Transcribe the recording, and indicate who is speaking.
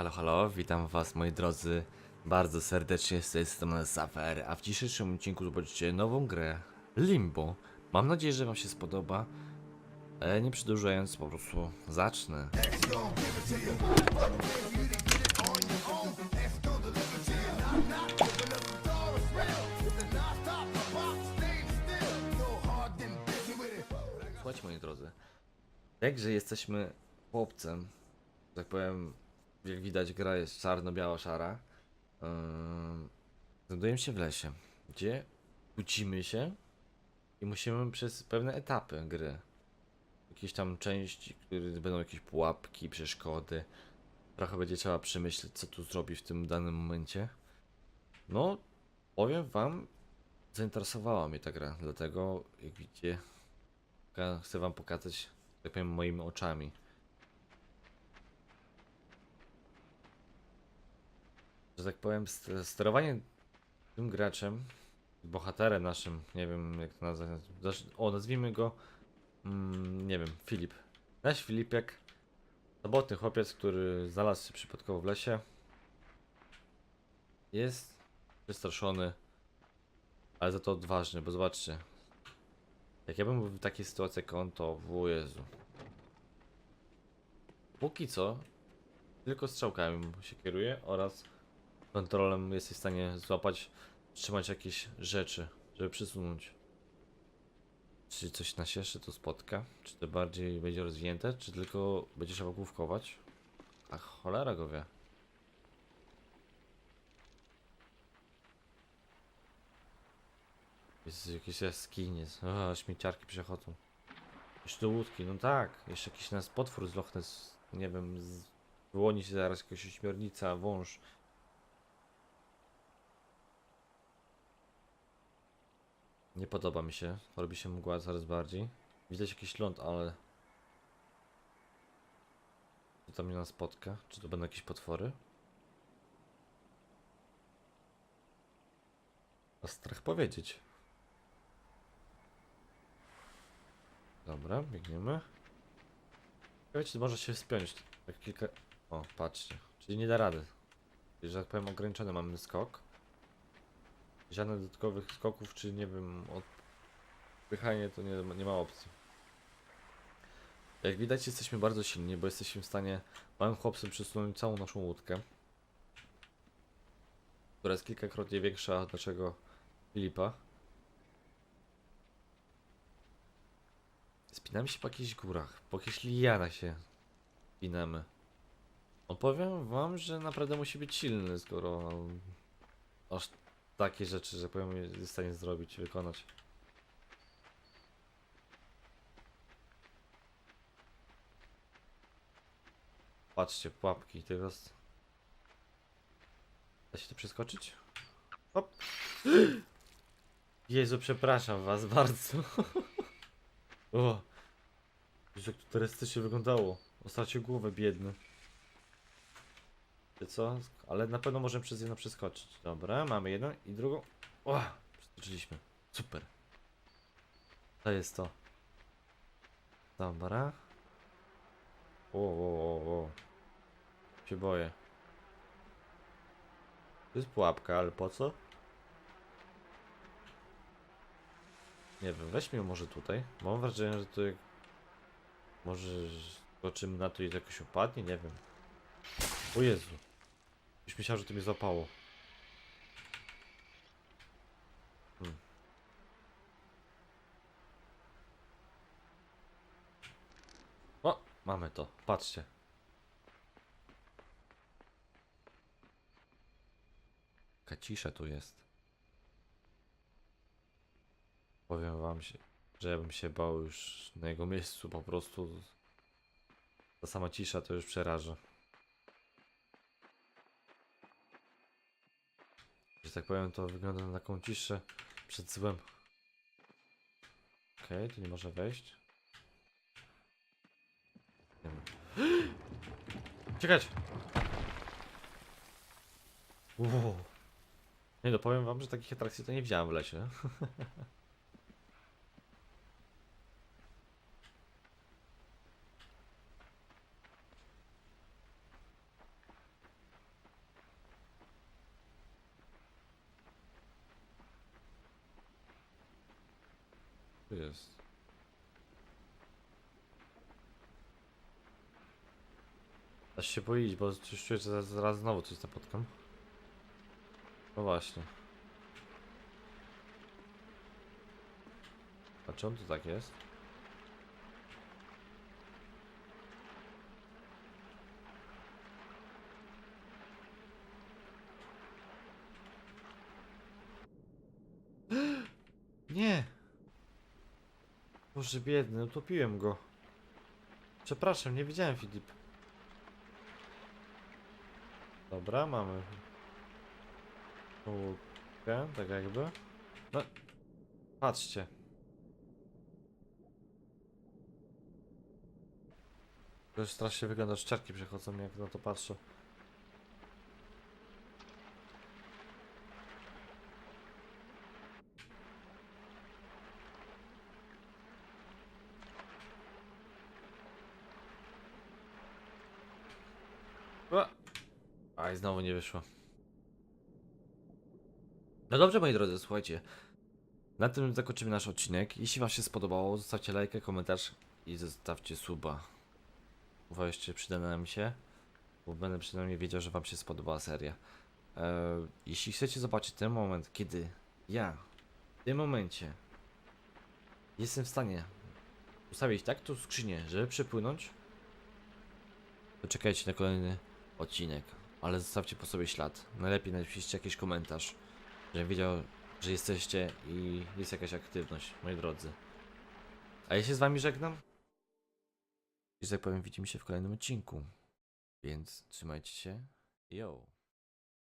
Speaker 1: Halo, halo, witam was moi drodzy bardzo serdecznie z tej strony Safer, a w dzisiejszym odcinku zobaczycie nową grę Limbo. Mam nadzieję, że wam się spodoba. E, nie przedłużając, po prostu zacznę. Słuchajcie moi drodzy, jakże jesteśmy chłopcem, tak powiem, jak widać gra jest czarno-biała, szara. Yy, znajdujemy się w lesie, gdzie kłócimy się i musimy przez pewne etapy gry. Jakieś tam części, które będą jakieś pułapki, przeszkody. Trochę będzie trzeba przemyśleć, co tu zrobić w tym danym momencie. No, powiem wam, zainteresowała mnie ta gra, dlatego jak widzicie, chcę wam pokazać, tak powiem, moimi oczami. Że tak powiem, st- sterowanie tym graczem, bohaterem naszym, nie wiem jak to nazwać, o nazwijmy go, mm, nie wiem, Filip. Nasz Filipek, samotny chłopiec, który znalazł się przypadkowo w lesie, jest przestraszony, ale za to odważny, bo zobaczcie, jak ja bym był w takiej sytuacji jak on, to w Jezu. Póki co, tylko strzałkami się kieruje oraz kontrolem jesteś w stanie złapać, trzymać jakieś rzeczy, żeby przesunąć. Czy coś nas jeszcze tu spotka? Czy to bardziej będzie rozwinięte, czy tylko będzie trzeba główkować? A cholera go wie. Jest jakieś jaskinie, śmieciarki przechodzą. Jeszcze łódki, no tak, jeszcze jakiś nas potwór z Loch Ness, nie wiem, z... wyłoni się zaraz jakaś ośmiornica, wąż. Nie podoba mi się. Robi się mgła coraz bardziej. Widać jakiś ląd, ale... Co tam mnie nas spotka? Czy to będą jakieś potwory? A strach powiedzieć. Dobra, biegniemy. Czy może się spiąć. Tak kilka... O, patrzcie. Czyli nie da rady. Czyli, że tak powiem, ograniczony mamy skok. Żadnych dodatkowych skoków, czy nie wiem, odpychanie to nie, nie ma opcji. Jak widać jesteśmy bardzo silni, bo jesteśmy w stanie małym chłopcem przesunąć całą naszą łódkę. Która jest kilkakrotnie większa od naszego Filipa. Spinamy się po jakichś górach, po jakichś lianach się spinamy. Opowiem wam, że naprawdę musi być silny, skoro aż takie rzeczy, że powiem, jest w stanie zrobić, wykonać. Patrzcie, pułapki, teraz... Da się to przeskoczyć? Hop! Jezu, przepraszam was bardzo. o! Jezu, jak to terestycznie wyglądało. Ostatnio głowę biedny. Co? Ale na pewno możemy przez jedno przeskoczyć. Dobra, mamy jedną i drugą. O! Przeskoczyliśmy. Super. To jest to. Dobra. O, o, o, o. Się boję. To jest pułapka, ale po co? Nie wiem, weźmy ją może tutaj. Mam wrażenie, że jak... Może skoczymy na to i jakoś upadnie? Nie wiem. O Jezu. Już myślałem, że to mnie złapało. Hmm. O, mamy to. Patrzcie. Jaka cisza tu jest. Powiem wam się, że ja bym się bał już na jego miejscu po prostu. Ta sama cisza to już przeraża. Że tak powiem, to wygląda na taką ciszę przed złem. Okej, tu nie może wejść. Nie wiem. Czekać! Nie no, powiem wam, że takich atrakcji to nie widziałem w lesie. Tu jest. Aż się boić, bo coś czuję, że zaraz, znowu coś napotkam. No właśnie. A czemu to tak jest? Nie! Boże biedny, utopiłem go. Przepraszam, nie widziałem Filip. Dobra, mamy. Łódkę, tak jakby. No, patrzcie. To już strasznie wygląda, szczerki przechodzą jak na to patrzę. A. Aj, znowu nie wyszło. No dobrze, moi drodzy, słuchajcie. Na tym zakończymy nasz odcinek. Jeśli Wam się spodobało, zostawcie lajkę, komentarz i zostawcie suba. Jeszcze przyda nam się, bo będę przynajmniej wiedział, że Wam się spodobała seria. E, jeśli chcecie zobaczyć ten moment, kiedy ja w tym momencie jestem w stanie ustawić tak tą skrzynię, żeby przepłynąć, to czekajcie na kolejny odcinek, ale zostawcie po sobie ślad. Najlepiej napiszcie jakiś komentarz, żebym wiedział, że jesteście i jest jakaś aktywność, moi drodzy. A ja się z wami żegnam. I że tak powiem, widzimy się w kolejnym odcinku. Więc trzymajcie się. Yo.